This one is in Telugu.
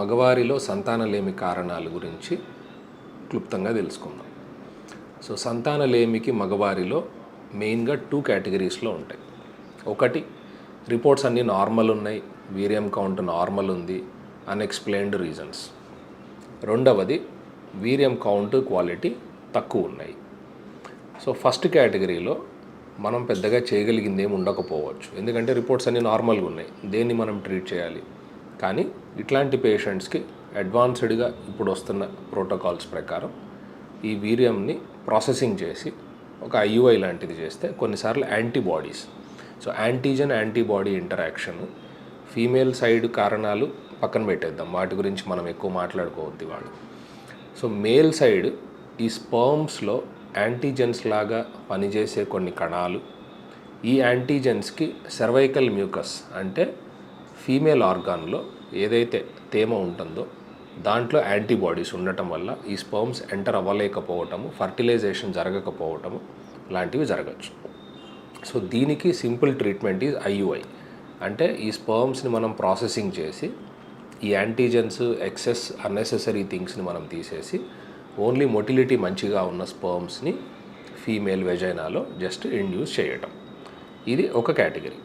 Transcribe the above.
మగవారిలో సంతానలేమి కారణాల గురించి క్లుప్తంగా తెలుసుకుందాం. సో సంతానలేమికి మగవారిలో మెయిన్గా టూ కేటగిరీస్లో ఉంటాయి. ఒకటి రిపోర్ట్స్ అన్నీ నార్మల్ ఉన్నాయి. వీర్యం కౌంట్ నార్మల్ ఉంది. Unexplained reasons. రెండవది వీర్యం కౌంట్ క్వాలిటీ తక్కువ ఉన్నాయి. సో ఫస్ట్ కేటగిరీలో మనం పెద్దగా చేయగలిగింది ఏమి ఉండకపోవచ్చు. ఎందుకంటే రిపోర్ట్స్ అన్నీ నార్మల్గా ఉన్నాయి. దేన్ని మనం ట్రీట్ చేయాలి? కానీ ఇట్లాంటి పేషెంట్స్కి అడ్వాన్స్డ్గా ఇప్పుడు వస్తున్న ప్రోటోకాల్స్ ప్రకారం ఈ వీర్యంని ప్రాసెసింగ్ చేసి ఒక ఐయుఐ లాంటిది చేస్తే కొన్నిసార్లు antibodies. So antigen antibody interaction female side కారణాలు పక్కన పెట్టేద్దాం. వాటి గురించి మనం ఎక్కువ మాట్లాడుకోవద్దు వాళ్ళు సో మేల్ సైడ్ ఈ స్పర్మ్స్లో యాంటీజెన్స్ లాగా పనిచేసే కొన్ని కణాలు ఈ యాంటీజెన్స్కి సర్వైకల్ మ్యూకస్ అంటే ఫీమేల్ ఆర్గాన్లో ఏదైతే తేమ ఉంటుందో దాంట్లో యాంటీబాడీస్ ఉండటం వల్ల ఈ స్పర్మ్స్ ఎంటర్ అవ్వలేకపోవటము ఫర్టిలైజేషన్ జరగకపోవటము లాంటివి జరగచ్చు. సో దీనికి సింపుల్ ట్రీట్మెంట్ ఈజ్ ఐయుఐ. అంటే ఈ స్పర్మ్స్ని మనం ప్రాసెసింగ్ చేసి ఈ యాంటీజెన్స్ ఎక్సెస్ అన్నెసెసరీ థింగ్స్ని మనం తీసేసి ఓన్లీ మొటిలిటీ మంచిగా ఉన్న స్పర్మ్స్ని ఫీమేల్ వెజైనాలో జస్ట్ ఇండ్యూస్ చేయటం. ఇది ఒక కేటగిరీ.